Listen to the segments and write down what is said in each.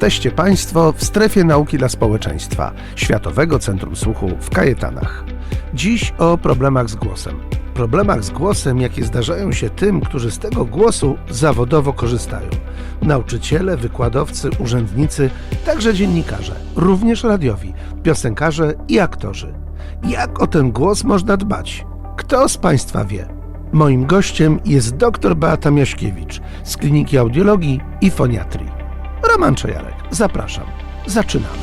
Jesteście Państwo w strefie nauki dla społeczeństwa Światowego Centrum Słuchu w Kajetanach. Dziś o problemach z głosem. Problemach z głosem, jakie zdarzają się tym, którzy z tego głosu zawodowo korzystają. Nauczyciele, wykładowcy, urzędnicy, także dziennikarze, również radiowi, piosenkarze i aktorzy. Jak o ten głos można dbać? Kto z Państwa wie? Moim gościem jest dr Beata Miaśkiewicz z Kliniki Audiologii i Foniatrii. Roman Czajarek, zapraszam. Zaczynamy.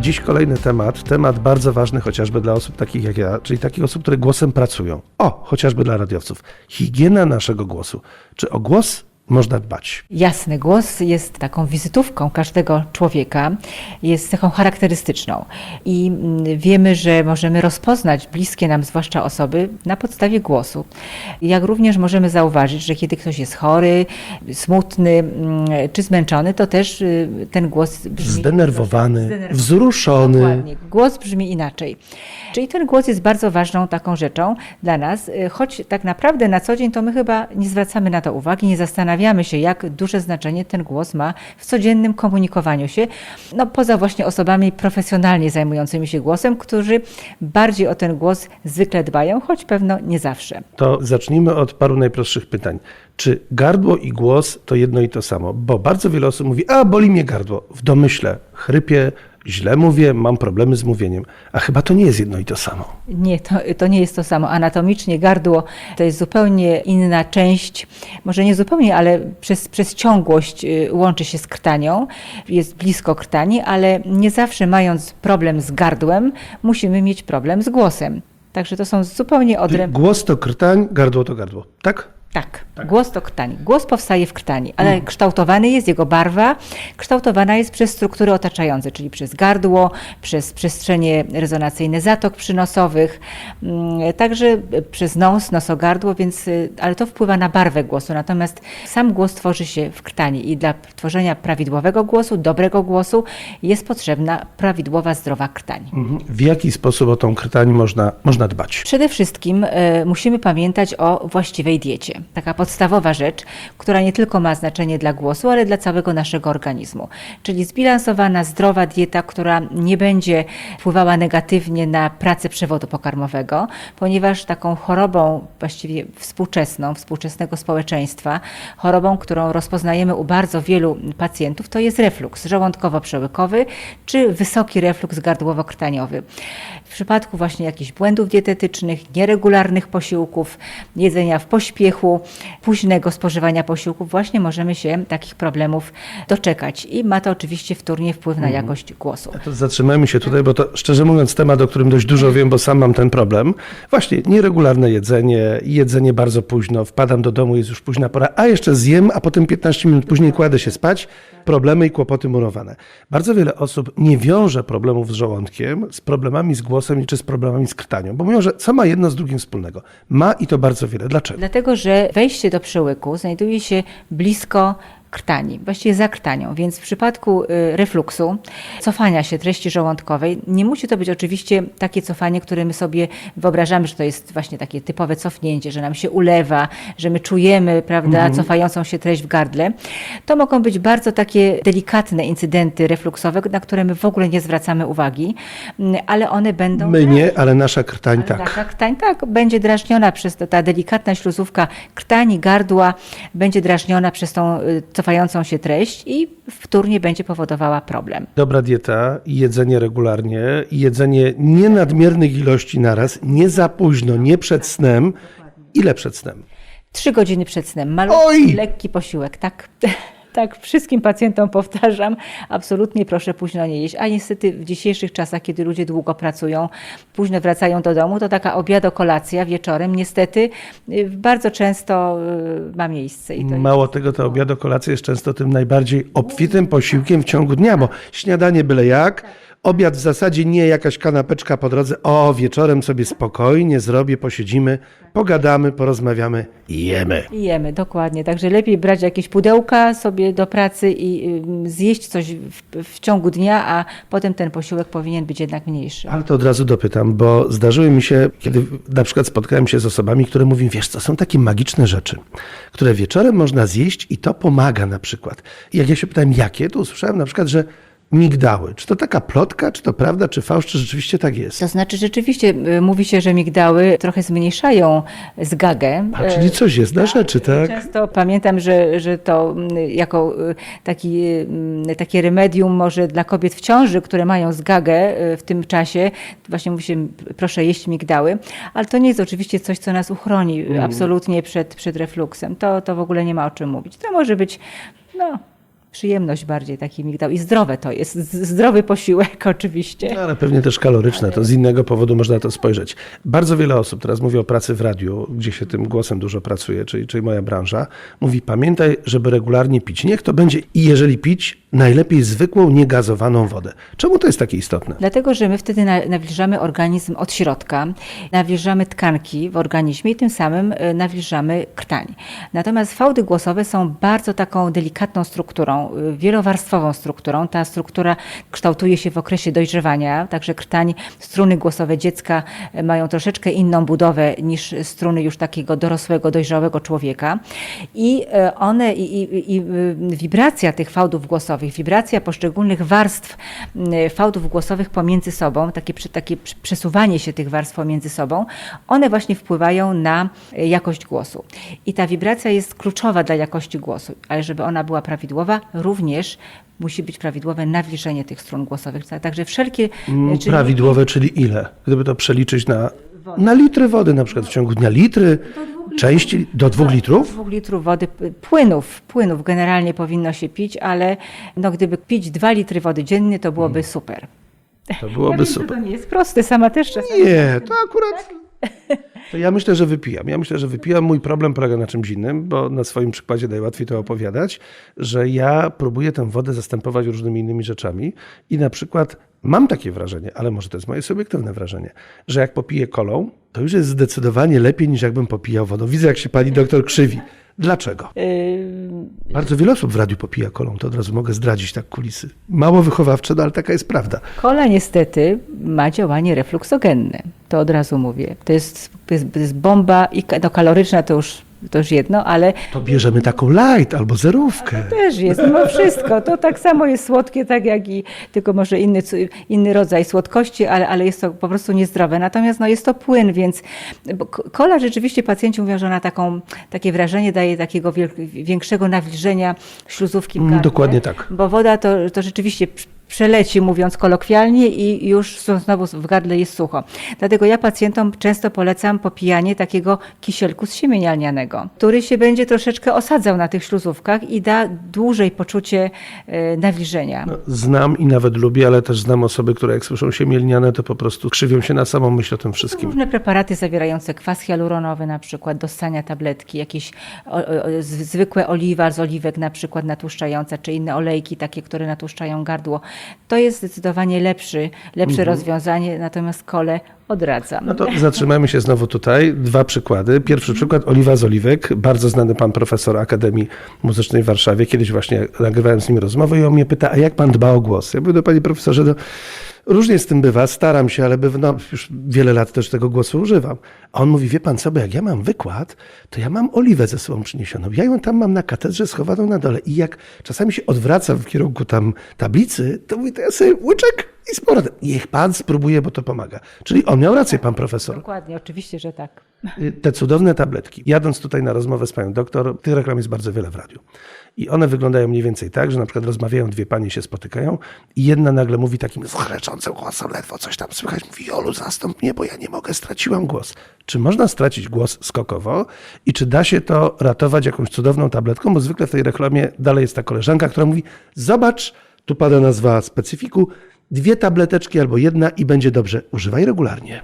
Dziś kolejny temat, temat bardzo ważny chociażby dla osób takich jak ja, czyli takich osób, które głosem pracują. O, chociażby dla radiowców. Higiena naszego głosu. Czy o głos można dbać? Jasny głos jest taką wizytówką każdego człowieka, jest cechą charakterystyczną i mm, wiemy, że możemy rozpoznać bliskie nam zwłaszcza osoby na podstawie głosu. Jak również możemy zauważyć, że kiedy ktoś jest chory, smutny mm, czy zmęczony, to też y, ten głos brzmi Zdenerwowany, Zdenerwowany. wzruszony. Dokładnie. Głos brzmi inaczej. Czyli ten głos jest bardzo ważną taką rzeczą dla nas, y, choć tak naprawdę na co dzień to my chyba nie zwracamy na to uwagi, nie zastanawiamy się, jak duże znaczenie ten głos ma w codziennym komunikowaniu się, no poza właśnie osobami profesjonalnie zajmującymi się głosem, którzy bardziej o ten głos zwykle dbają, choć pewno nie zawsze. To zacznijmy od paru najprostszych pytań. Czy gardło i głos to jedno i to samo? Bo bardzo wiele osób mówi, a boli mnie gardło. W domyśle chrypię, źle mówię, mam problemy z mówieniem. A chyba to nie jest jedno i to samo. Nie, to, to nie jest to samo. Anatomicznie gardło to jest zupełnie inna część, może nie zupełnie, ale przez, przez ciągłość y, łączy się z krtanią, jest blisko krtani, ale nie zawsze mając problem z gardłem, musimy mieć problem z głosem. Także to są zupełnie odrębne. Głos to krtań, gardło to gardło. Tak? Tak, głos to krtani. Głos powstaje w krtani, ale kształtowany jest jego barwa, kształtowana jest przez struktury otaczające, czyli przez gardło, przez przestrzenie rezonacyjne zatok przynosowych, mm, także przez nos, nosogardło, więc, y, ale to wpływa na barwę głosu. Natomiast sam głos tworzy się w krtani i dla tworzenia prawidłowego głosu, dobrego głosu jest potrzebna prawidłowa, zdrowa krtań. Mhm. W jaki sposób o tą krtań można, można dbać? Przede wszystkim e, musimy pamiętać o właściwej diecie. Taka podstawowa rzecz, która nie tylko ma znaczenie dla głosu, ale dla całego naszego organizmu. Czyli zbilansowana, zdrowa dieta, która nie będzie wpływała negatywnie na pracę przewodu pokarmowego, ponieważ taką chorobą właściwie współczesną, współczesnego społeczeństwa, chorobą, którą rozpoznajemy u bardzo wielu pacjentów, to jest refluks żołądkowo-przełykowy czy wysoki refluks gardłowo-krtaniowy. W przypadku właśnie jakichś błędów dietetycznych, nieregularnych posiłków, jedzenia w pośpiechu, późnego spożywania posiłków, właśnie możemy się takich problemów doczekać. I ma to oczywiście wtórnie wpływ na jakość głosu. To zatrzymajmy się tutaj, bo to szczerze mówiąc temat, o którym dość dużo wiem, bo sam mam ten problem. Właśnie nieregularne jedzenie, jedzenie bardzo późno, wpadam do domu, jest już późna pora, a jeszcze zjem, a potem 15 minut później kładę się spać, problemy i kłopoty murowane. Bardzo wiele osób nie wiąże problemów z żołądkiem z problemami z głosem czy z problemami z krtanią, bo mówią, że co ma jedno z drugim wspólnego? Ma i to bardzo wiele. Dlaczego? Dlatego, że wejście do przełyku znajduje się blisko krtani, właściwie za krtanią, więc w przypadku y, refluksu, cofania się treści żołądkowej, nie musi to być oczywiście takie cofanie, które my sobie wyobrażamy, że to jest właśnie takie typowe cofnięcie, że nam się ulewa, że my czujemy, prawda, cofającą się treść w gardle. To mogą być bardzo takie delikatne incydenty refluksowe, na które my w ogóle nie zwracamy uwagi, mm, ale one będą... My nie, ale nasza krtań Ale tak. Nasza krtań tak, będzie drażniona przez to, ta delikatna śluzówka krtani, gardła, będzie drażniona przez tą y, cofającą się treść i wtórnie będzie powodowała problem. Dobra dieta, jedzenie regularnie, jedzenie nie nadmiernych ilości naraz, nie za późno, nie przed snem. Ile przed snem? Trzy godziny przed snem, malutki, Oj! lekki posiłek, tak. Tak, wszystkim pacjentom powtarzam, absolutnie proszę późno nie jeść. A niestety w dzisiejszych czasach, kiedy ludzie długo pracują, późno wracają do domu, to taka obiado-kolacja wieczorem niestety y, bardzo często y, ma miejsce. Mało tego, to obiad kolacja jest często tym najbardziej obfitym posiłkiem w ciągu dnia, bo śniadanie byle jak, Obiad w zasadzie nie jakaś kanapeczka po drodze. O, wieczorem sobie spokojnie zrobię, posiedzimy, pogadamy, porozmawiamy i jemy. I jemy, dokładnie. Także lepiej brać jakieś pudełka sobie do pracy i ym, zjeść coś w, w ciągu dnia, a potem ten posiłek powinien być jednak mniejszy. Ale to od razu dopytam, bo zdarzyły mi się, kiedy na przykład spotkałem się z osobami, które mówią, wiesz co, są takie magiczne rzeczy, które wieczorem można zjeść i to pomaga na przykład. I jak ja się pytałem, jakie, to usłyszałem na przykład, że migdały. Czy to taka plotka, czy to prawda, czy fałsz, czy rzeczywiście tak jest? To znaczy rzeczywiście y, mówi się, że migdały trochę zmniejszają zgagę. A, czyli coś jest na rzeczy, tak? Często pamiętam, że, że to mm, jako y, taki, mm, takie remedium może dla kobiet w ciąży, które mają zgagę y, w tym czasie, właśnie mówi się, proszę jeść migdały, ale to nie jest oczywiście coś, co nas uchroni y, absolutnie przed, przed refluksem. To, to w ogóle nie ma o czym mówić. To może być, no, przyjemność bardziej taki migdał i zdrowe to jest, zdrowy posiłek oczywiście. No, ale pewnie też kaloryczne, to z innego powodu można na to spojrzeć. Bardzo wiele osób, teraz mówię o pracy w radiu, gdzie się tym głosem dużo pracuje, czyli, czyli moja branża, mówi pamiętaj, żeby regularnie pić. Niech to będzie i jeżeli pić, najlepiej zwykłą, niegazowaną wodę. Czemu to jest takie istotne? Dlatego, że my wtedy na- nawilżamy organizm od środka, nawilżamy tkanki w organizmie i tym samym e, nawilżamy krtań. Natomiast fałdy głosowe są bardzo taką delikatną strukturą, e, wielowarstwową strukturą. Ta struktura kształtuje się w okresie dojrzewania, także krtań, struny głosowe dziecka e, mają troszeczkę inną budowę niż struny już takiego dorosłego, dojrzałego człowieka. I one, i, i, i wibracja tych fałdów głosowych, wibracja poszczególnych warstw y, fałdów głosowych pomiędzy sobą, takie, takie przesuwanie się tych warstw pomiędzy sobą, one właśnie wpływają na y, jakość głosu. I ta wibracja jest kluczowa dla jakości głosu, ale żeby ona była prawidłowa, również musi być prawidłowe nawilżenie tych strun głosowych. Ta- Także wszelkie y, czynniki- Prawidłowe, czyli ile? Gdyby to przeliczyć na, na litry wody, na przykład w ciągu dnia litry, części do dwóch litrów? Dwóch litrów wody, płynów, płynów generalnie powinno się pić, ale no, gdyby pić dwa litry wody dziennie, to byłoby super. To Ja byłoby wiem, że super. To nie jest proste, sama też czasami. Nie, to akurat. To ja myślę, że wypijam. Ja myślę, że wypijam. Mój problem polega na czymś innym, bo na swoim przykładzie najłatwiej to opowiadać, że ja próbuję tę wodę zastępować różnymi innymi rzeczami i na przykład mam takie wrażenie, ale może to jest moje subiektywne wrażenie, że jak popiję kolą, to już jest zdecydowanie lepiej niż jakbym popijał wodą. Widzę, jak się pani doktor krzywi. Dlaczego? Yy, Bardzo wiele osób w radiu popija kolą, to od razu mogę zdradzić tak kulisy. Mało wychowawcze, no, ale taka jest prawda. Kola niestety ma działanie refluksogenne. To od razu mówię. To jest, to jest, to jest bomba i no, kaloryczna to już, to już jedno, ale To bierzemy taką light albo zerówkę. też jest mimo wszystko. To tak samo jest słodkie, tak jak i tylko może inny, inny rodzaj słodkości, ale, ale jest to po prostu niezdrowe. Natomiast no, jest to płyn, więc kola rzeczywiście pacjenci mówią, że ona taką, takie wrażenie daje takiego większego nawilżenia śluzówki Mm, gardle. dokładnie tak. Bo woda to, to rzeczywiście przeleci, mówiąc kolokwialnie, i już znowu w gardle jest sucho. Dlatego ja pacjentom często polecam popijanie takiego kisielku z siemienia lnianego, który się będzie troszeczkę osadzał na tych śluzówkach i da dłużej poczucie e, nawilżenia. No, znam i nawet lubię, ale też znam osoby, które jak słyszą się mielniane, to po prostu krzywią się na samą myśl o tym wszystkim. Różne preparaty zawierające kwas hialuronowy na przykład do ssania tabletki, jakieś o, o, zwykłe oliwa z oliwek na przykład natłuszczająca, czy inne olejki takie, które natłuszczają gardło. To jest zdecydowanie lepszy, lepsze rozwiązanie, natomiast kole odradzam. No to zatrzymajmy się znowu tutaj. Dwa przykłady. Pierwszy przykład, Oliwa z Oliwek. Bardzo znany pan profesor Akademii Muzycznej w Warszawie. Kiedyś właśnie nagrywałem z nim rozmowę i on mnie pyta, a jak pan dba o głos? Ja mówię do panie profesorze, no, różnie z tym bywa, staram się, ale bywa, no, już wiele lat też tego głosu używam. A on mówi, wie pan co, bo jak ja mam wykład, to ja mam oliwę ze sobą przyniesioną. Ja ją tam mam na katedrze schowaną na dole i jak czasami się odwracam w kierunku tam tablicy, to mówi, to ja sobie łyczek i z powrotem. Niech pan spróbuje, bo to pomaga. Czyli on miał rację, pan profesor. Dokładnie, oczywiście, że tak. Y, Te cudowne tabletki. Jadąc tutaj na rozmowę z panią doktor, tych reklam jest bardzo wiele w radiu. I one wyglądają mniej więcej tak, że na przykład rozmawiają, dwie panie się spotykają i jedna nagle mówi takim schreczącym głosem, ledwo coś tam słychać, mówi Jolu, zastąp mnie, bo ja nie mogę, straciłam głos. Czy można stracić głos skokowo i czy da się to ratować jakąś cudowną tabletką? Bo zwykle w tej reklamie dalej jest ta koleżanka, która mówi, zobacz, tu pada nazwa specyfiku, dwie tableteczki albo jedna i będzie dobrze. Używaj regularnie.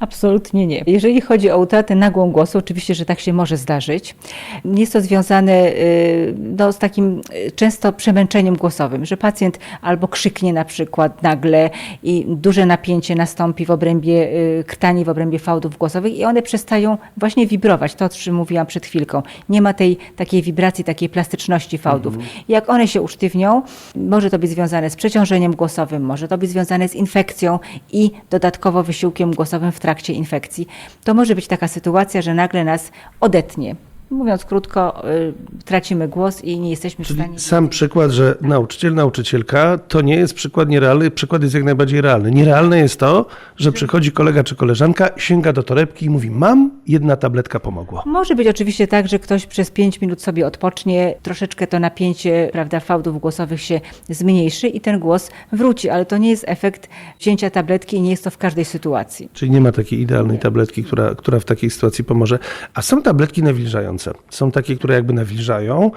Absolutnie nie. Jeżeli chodzi o utratę nagłą głosu, oczywiście, że tak się może zdarzyć. Jest to związane y, no, z takim y, często przemęczeniem głosowym, że pacjent albo krzyknie na przykład nagle i duże napięcie nastąpi w obrębie y, krtani, w obrębie fałdów głosowych i one przestają właśnie wibrować. To, o czym mówiłam przed chwilką. Nie ma tej takiej wibracji, takiej plastyczności fałdów. Jak one się usztywnią, może to być związane z przeciążeniem głosowym, może to być związane z infekcją i dodatkowo wysiłkiem głosowym w trakcie infekcji. To może być taka sytuacja, że nagle nas odetnie. Mówiąc krótko, y, tracimy głos i nie jesteśmy w Czyli stanie. sam przykład, że nauczyciel, nauczycielka to nie jest przykład nierealny, przykład jest jak najbardziej realny. Nierealne jest to, że przychodzi kolega czy koleżanka, sięga do torebki i mówi: Mam, jedna tabletka pomogła. Może być oczywiście tak, że ktoś przez 5 minut sobie odpocznie, troszeczkę to napięcie prawda, fałdów głosowych się zmniejszy i ten głos wróci, ale to nie jest efekt wzięcia tabletki i nie jest to w każdej sytuacji. Czyli nie ma takiej idealnej tabletki, która, która w takiej sytuacji pomoże. A są tabletki nawilżające. Są takie, które jakby nawilżają.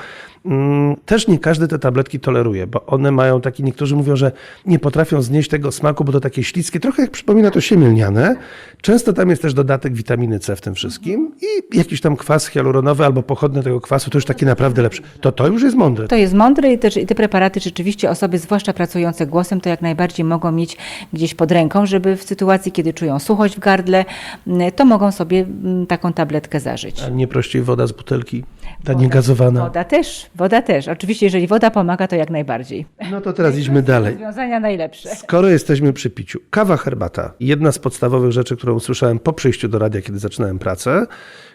Mm, Też nie każdy te tabletki toleruje, bo one mają taki, niektórzy mówią, że nie potrafią znieść tego smaku, bo to takie śliskie, trochę jak przypomina to siemię lniane. Często tam jest też dodatek witaminy C w tym wszystkim i jakiś tam kwas hialuronowy albo pochodny tego kwasu, to już takie naprawdę lepsze. To to już jest mądre. To jest mądre i, też, i te preparaty rzeczywiście osoby, zwłaszcza pracujące głosem, to jak najbardziej mogą mieć gdzieś pod ręką, żeby w sytuacji, kiedy czują suchość w gardle, m, to mogą sobie m, taką tabletkę zażyć. A nie prościej woda z butelki, ta niegazowana. Woda też, woda też. Oczywiście, jeżeli woda pomaga, to jak najbardziej. No to teraz idźmy dalej. Rozwiązania najlepsze. Skoro jesteśmy przy piciu, kawa, herbata. Jedna z podstawowych rzeczy, którą usłyszałem po przyjściu do radia, kiedy zaczynałem pracę.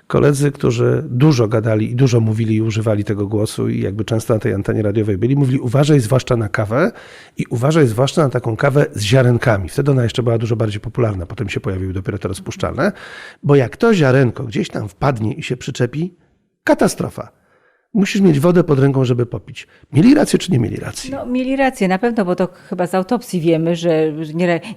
Koledzy, którzy dużo gadali i dużo mówili i używali tego głosu i jakby często na tej antenie radiowej byli, mówili uważaj zwłaszcza na kawę i uważaj zwłaszcza na taką kawę z ziarenkami. Wtedy ona jeszcze była dużo bardziej popularna, potem się pojawiły dopiero te rozpuszczalne, bo jak to ziarenko gdzieś tam wpadnie i się przyczepi, katastrofa. Musisz mieć wodę pod ręką, żeby popić. Mieli rację czy nie mieli racji? No, mieli rację, na pewno, bo to chyba z autopsji wiemy, że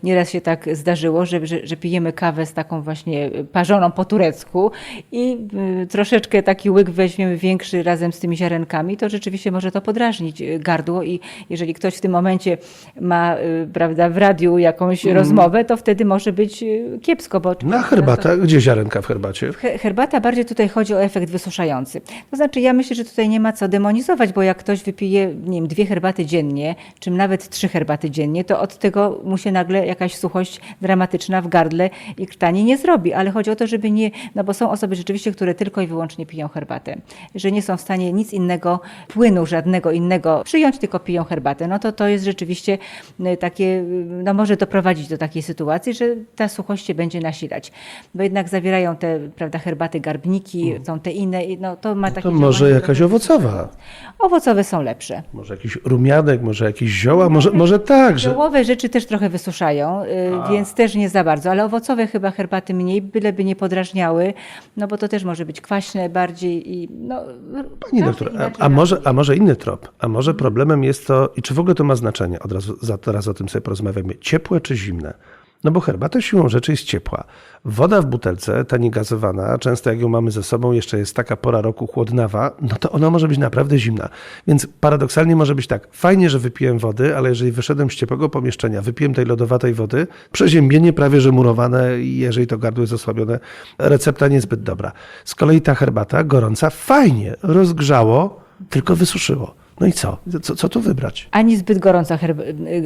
nieraz, się tak zdarzyło, że, że, że pijemy kawę z taką właśnie parzoną po turecku i y, troszeczkę taki łyk weźmiemy większy razem z tymi ziarenkami, to rzeczywiście może to podrażnić y, gardło i jeżeli ktoś w tym momencie ma y, prawda, w radiu jakąś rozmowę, to wtedy może być kiepsko. Bo Na herbatę? Gdzie ziarenka w herbacie? He- Herbata bardziej tutaj chodzi o efekt wysuszający. To znaczy, ja myślę, że tutaj nie ma co demonizować, bo jak ktoś wypije, nie wiem, dwie herbaty dziennie, czy nawet trzy herbaty dziennie, to od tego mu się nagle jakaś suchość dramatyczna w gardle i krtani nie zrobi. Ale chodzi o to, żeby nie, no bo są osoby rzeczywiście, które tylko i wyłącznie piją herbatę, że nie są w stanie nic innego, płynu żadnego innego przyjąć, tylko piją herbatę. No to to jest rzeczywiście y, takie, y, no może doprowadzić do takiej sytuacji, że ta suchość się będzie nasilać. Bo jednak zawierają te, prawda, herbaty garbniki, są te inne, no to ma takie To może działanie jakaś owocowa. Owocowe są lepsze. Może jakiś rumianek, może jakieś zioła, może, może tak, że... Ziołowe rzeczy też trochę wysuszają, y, więc też nie za bardzo, ale owocowe chyba herbaty mniej, byleby nie podrażniały, no bo to też może być kwaśne bardziej i no... Pani doktor, a, a, może, a może inny trop? A może problemem jest to, i czy w ogóle to ma znaczenie, od razu, za, teraz o tym sobie porozmawiamy, ciepłe czy zimne? No bo herbata siłą rzeczy jest ciepła. Woda w butelce, ta niegazowana, często jak ją mamy ze sobą, jeszcze jest taka pora roku chłodnawa, no to ona może być naprawdę zimna. Więc paradoksalnie może być tak, fajnie, że wypiłem wody, ale jeżeli wyszedłem z ciepłego pomieszczenia, wypiłem tej lodowatej wody, przeziębienie prawie że murowane i jeżeli to gardło jest osłabione, recepta niezbyt dobra. Z kolei ta herbata gorąca fajnie rozgrzało, tylko wysuszyło. No i co? Co, co tu wybrać? Ani zbyt gorąco herb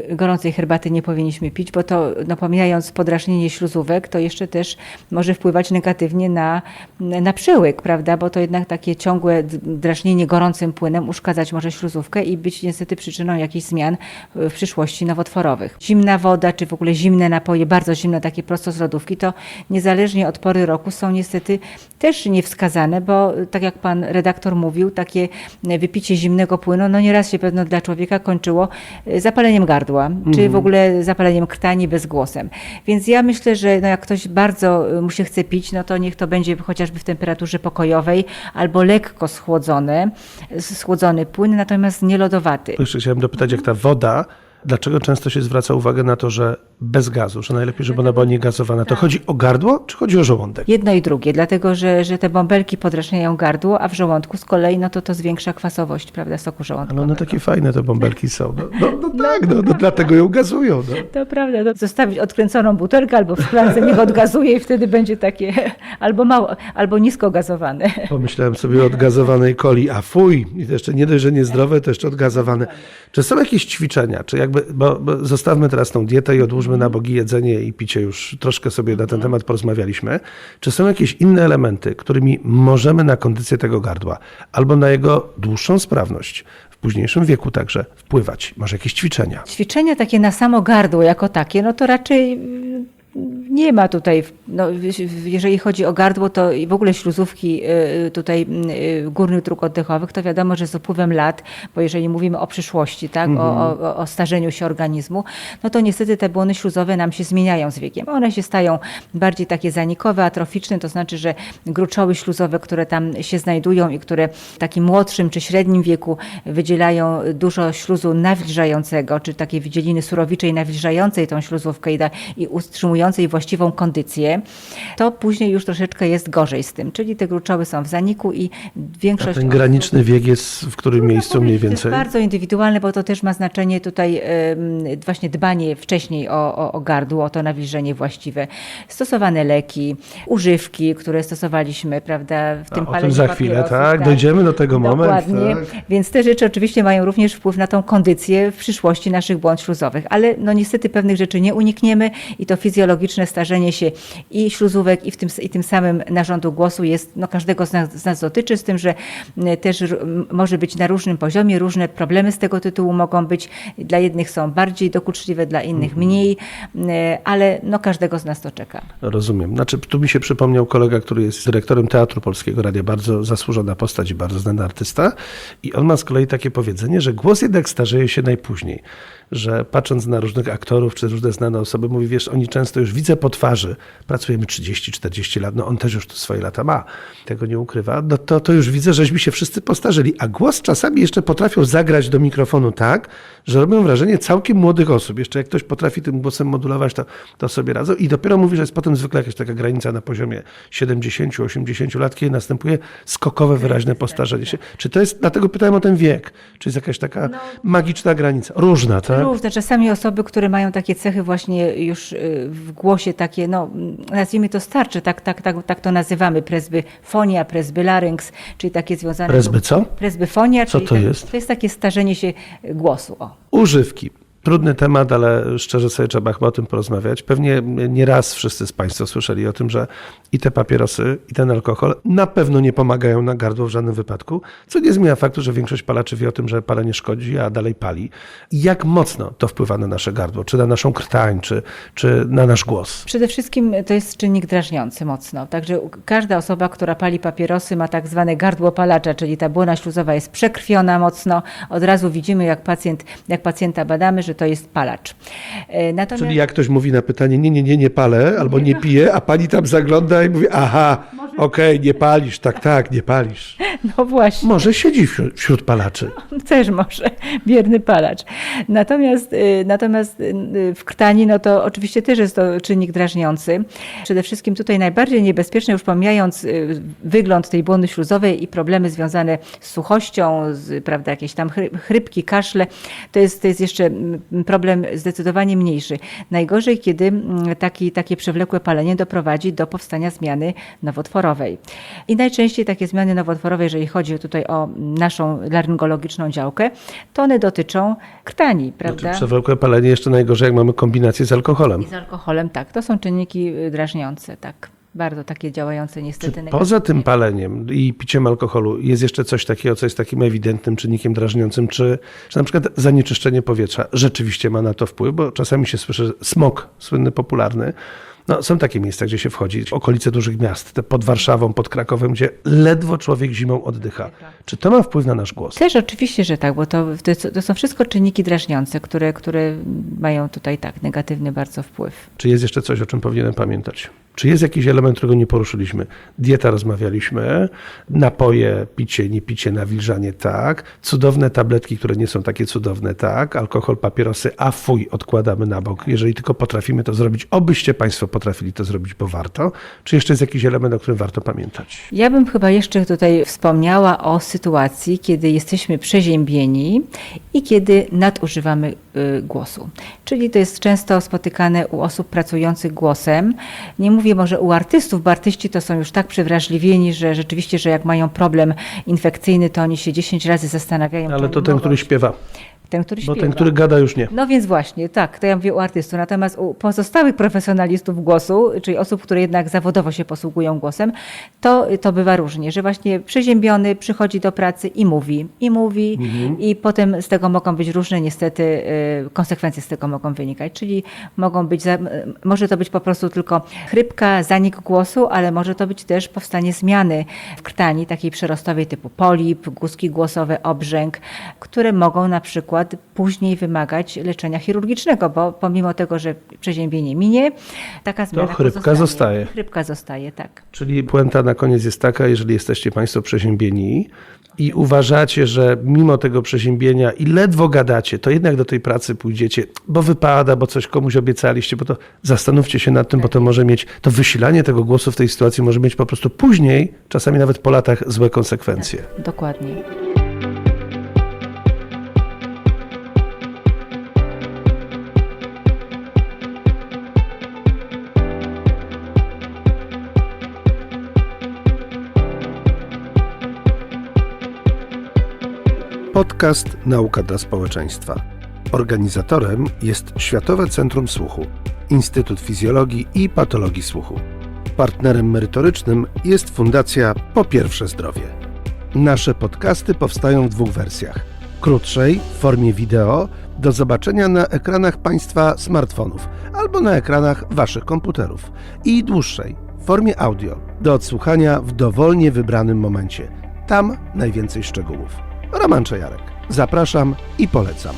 gorącej herbaty nie powinniśmy pić, bo to, no pomijając podrażnienie śluzówek, to jeszcze też może wpływać negatywnie na, na przyłyk, prawda? Bo to jednak takie ciągłe drażnienie gorącym płynem uszkadzać może śluzówkę i być niestety przyczyną jakichś zmian w przyszłości nowotworowych. Zimna woda, czy w ogóle zimne napoje, bardzo zimne, takie prosto z lodówki, to niezależnie od pory roku są niestety też niewskazane, bo tak jak pan redaktor mówił, takie wypicie zimnego płynu, no nieraz się pewno dla człowieka kończyło e, zapaleniem gardła, czy w ogóle zapaleniem krtani bezgłosem. Więc ja myślę, że no jak ktoś bardzo e, mu się chce pić, no to niech to będzie chociażby w temperaturze pokojowej albo lekko schłodzone, schłodzony płyn, natomiast nie lodowaty. Jeszcze chciałem dopytać, jak ta woda Dlaczego często się zwraca uwagę na to, że bez gazu, że najlepiej, żeby ona była niegazowana? To chodzi o gardło, czy chodzi o żołądek? Jedno i drugie, dlatego że, że te bąbelki podrażniają gardło, a w żołądku z kolei no to to zwiększa kwasowość, prawda, soku Ale żołądkowego. one takie fajne, te bąbelki są. No, no, no tak, no, no dlatego ją gazują. No. To prawda, no, zostawić odkręconą butelkę albo w szklance, niech odgazuje i wtedy będzie takie albo mało, albo nisko gazowane. Pomyślałem sobie o odgazowanej coli, a fuj, i to jeszcze nie dość, że niezdrowe, to jeszcze odgazowane. Czy są jakieś ćwiczenia, czy jakby, bo, bo zostawmy teraz tą dietę i odłóżmy na bogi jedzenie i picie, już troszkę sobie na ten temat porozmawialiśmy. Czy są jakieś inne elementy, którymi możemy na kondycję tego gardła albo na jego dłuższą sprawność w późniejszym wieku także wpływać? Może jakieś ćwiczenia? Ćwiczenia takie na samo gardło jako takie, no to raczej nie ma tutaj, no, jeżeli chodzi o gardło, to i w ogóle śluzówki y, tutaj y, górnych dróg oddechowych, to wiadomo, że z upływem lat, bo jeżeli mówimy o przyszłości, tak, o, o, o starzeniu się organizmu, no to niestety te błony śluzowe nam się zmieniają z wiekiem. One się stają bardziej takie zanikowe, atroficzne, to znaczy, że gruczoły śluzowe, które tam się znajdują i które w takim młodszym czy średnim wieku wydzielają dużo śluzu nawilżającego, czy takiej wydzieliny surowiczej nawilżającej tą śluzówkę i, da, i utrzymującej właściwą kondycję, to później już troszeczkę jest gorzej z tym. Czyli te gruczoły są w zaniku i A większość... ten graniczny wiek jest w którym miejscu mniej To więcej? jest bardzo indywidualne, bo to też ma znaczenie tutaj właśnie dbanie wcześniej o, o, o gardło, o to nawilżenie właściwe. Stosowane leki, używki, które stosowaliśmy, prawda, w tym o tym za chwilę, papierosów, tak? Dojdziemy do tego Dokładnie. momentu. Tak? Więc te rzeczy oczywiście mają również wpływ na tą kondycję w przyszłości naszych błąd śluzowych, ale no niestety pewnych rzeczy nie unikniemy i to fizjologiczne starzenie się i śluzówek i, w tym, i tym samym narządu głosu jest, no każdego z nas, z nas dotyczy, z tym, że m, też może być na różnym poziomie, różne problemy z tego tytułu mogą być, dla jednych są bardziej dokuczliwe, dla innych Mhm. mniej, m, ale no każdego z nas to czeka. Rozumiem. Znaczy, tu mi się przypomniał kolega, który jest dyrektorem Teatru Polskiego Radia, bardzo zasłużona postać i bardzo znany artysta. I on ma z kolei takie powiedzenie, że głos jednak starzeje się najpóźniej. Że patrząc na różnych aktorów czy różne znane osoby, mówi, wiesz, oni często już widzę po twarzy, pracujemy 30-40 lat, no on też już tu swoje lata ma, tego nie ukrywa, no to, to już widzę, żeśmy się wszyscy postarzyli. A głos czasami jeszcze potrafią zagrać do mikrofonu tak, że robią wrażenie całkiem młodych osób. Jeszcze jak ktoś potrafi tym głosem modulować, to, to sobie radzą. I dopiero mówi, że jest potem zwykle jakaś taka granica na poziomie 70-80 lat, kiedy następuje skokowe, wyraźne postarzenie się. Czy to jest, dlatego pytałem o ten wiek, czy jest jakaś taka magiczna granica? Różna, tak? Różne. Czasami osoby, które mają takie cechy właśnie już y, w głosie takie, no nazwijmy to starcze, tak, tak, tak, tak to nazywamy, presbyfonia, presbylarynks, czyli takie związane... Presby co? Presbyfonia, Co czyli to tak- jest? To jest takie starzenie się głosu. O. Używki. Trudny temat, ale szczerze sobie trzeba chyba o tym porozmawiać. Pewnie nie raz wszyscy z Państwa słyszeli o tym, że i te papierosy, i ten alkohol na pewno nie pomagają na gardło w żadnym wypadku, co nie zmienia faktu, że większość palaczy wie o tym, że palenie szkodzi, a dalej pali. Jak mocno to wpływa na nasze gardło, czy na naszą krtań, czy, czy na nasz głos? Przede wszystkim to jest czynnik drażniący mocno. Także każda osoba, która pali papierosy ma tak zwane gardło palacza, czyli ta błona śluzowa jest przekrwiona mocno. Od razu widzimy, jak, pacjent, jak pacjenta badamy, że to jest palacz. E, Natomiast... Czyli jak ktoś mówi na pytanie, nie, nie, nie, nie palę, albo nie piję, a pani tam zagląda i mówi, aha, okej, nie palisz, tak, tak, nie palisz. No właśnie. Może siedzi wśród, wśród palaczy. Też może, bierny palacz. Natomiast, y, natomiast y, w krtani, no to oczywiście też jest to czynnik drażniący. Przede wszystkim tutaj najbardziej niebezpieczne, już pomijając y, wygląd tej błony śluzowej i problemy związane z suchością, z, prawda, jakieś tam chry- chrypki, kaszle, to jest, to jest jeszcze mm, problem zdecydowanie mniejszy. Najgorzej, kiedy mm, taki, takie przewlekłe palenie doprowadzi do powstania zmiany nowotworowej. I najczęściej takie zmiany nowotworowe, jeżeli chodzi tutaj o naszą laryngologiczną działkę, to one dotyczą krtani, prawda? Przewlekłe palenie jeszcze najgorzej, jak mamy kombinację z alkoholem. I z alkoholem, tak. To są czynniki y, drażniące, tak. Bardzo takie działające niestety Czy poza tym paleniem i piciem alkoholu jest jeszcze coś takiego, co jest takim ewidentnym czynnikiem drażniącym, czy, czy na przykład zanieczyszczenie powietrza rzeczywiście ma na to wpływ? Bo czasami się słyszy, że smog, słynny, popularny, no, są takie miejsca, gdzie się wchodzi, okolice dużych miast, te pod Warszawą, pod Krakowem, gdzie ledwo człowiek zimą oddycha. Czy to ma wpływ na nasz głos? Też oczywiście, że tak, bo to, to, są wszystko czynniki drażniące, które, które mają tutaj tak negatywny bardzo wpływ. Czy jest jeszcze coś, o czym powinienem pamiętać? Czy jest jakiś element, którego nie poruszyliśmy? Dieta rozmawialiśmy, napoje, picie, nie picie, nawilżanie, tak. Cudowne tabletki, które nie są takie cudowne, tak. Alkohol, papierosy, a fuj, odkładamy na bok. Jeżeli tylko potrafimy to zrobić, obyście Państwo potrafili to zrobić, bo warto. Czy jeszcze jest jakiś element, o którym warto pamiętać? Ja bym chyba jeszcze tutaj wspomniała o sytuacji, kiedy jesteśmy przeziębieni i kiedy nadużywamy y, głosu. Czyli to jest często spotykane u osób pracujących głosem. Nie mówię może u artystów, bo artyści to są już tak przewrażliwieni, że rzeczywiście, że jak mają problem infekcyjny, to oni się 10 razy zastanawiają. Ale to ten, który śpiewa, ten, który bo śpiewa. ten, który gada już nie. No więc właśnie, tak, to ja mówię u artystów. Natomiast u pozostałych profesjonalistów głosu, czyli osób, które jednak zawodowo się posługują głosem, to, to bywa różnie, że właśnie przeziębiony przychodzi do pracy i mówi, i mówi, i potem z tego mogą być różne niestety y, konsekwencje z tego mogą wynikać. Czyli mogą być, może to być po prostu tylko chrypka, zanik głosu, ale może to być też powstanie zmiany w krtani takiej przerostowej typu polip, guzki głosowe, obrzęk, które mogą na przykład później wymagać leczenia chirurgicznego, bo pomimo tego, że przeziębienie minie, taka zmiana chrypka pozostanie. zostaje. Chrypka zostaje, tak. Czyli puenta na koniec jest taka, jeżeli jesteście Państwo przeziębieni i uważacie, że mimo tego przeziębienia i ledwo gadacie, to jednak do tej pracy pójdziecie, bo wypada, bo coś komuś obiecaliście, bo to zastanówcie się nad tym, bo to może mieć, to wysilanie tego głosu w tej sytuacji może mieć po prostu później, czasami nawet po latach, złe konsekwencje. Dokładnie. Podcast Nauka dla Społeczeństwa. Organizatorem jest Światowe Centrum Słuchu, Instytut Fizjologii i Patologii Słuchu. Partnerem merytorycznym jest Fundacja Po Pierwsze Zdrowie. Nasze podcasty powstają w dwóch wersjach. Krótszej, w formie wideo, do zobaczenia na ekranach Państwa smartfonów albo na ekranach Waszych komputerów. I dłuższej, w formie audio, do odsłuchania w dowolnie wybranym momencie. Tam najwięcej szczegółów. Roman Czajarek. Zapraszam i polecam.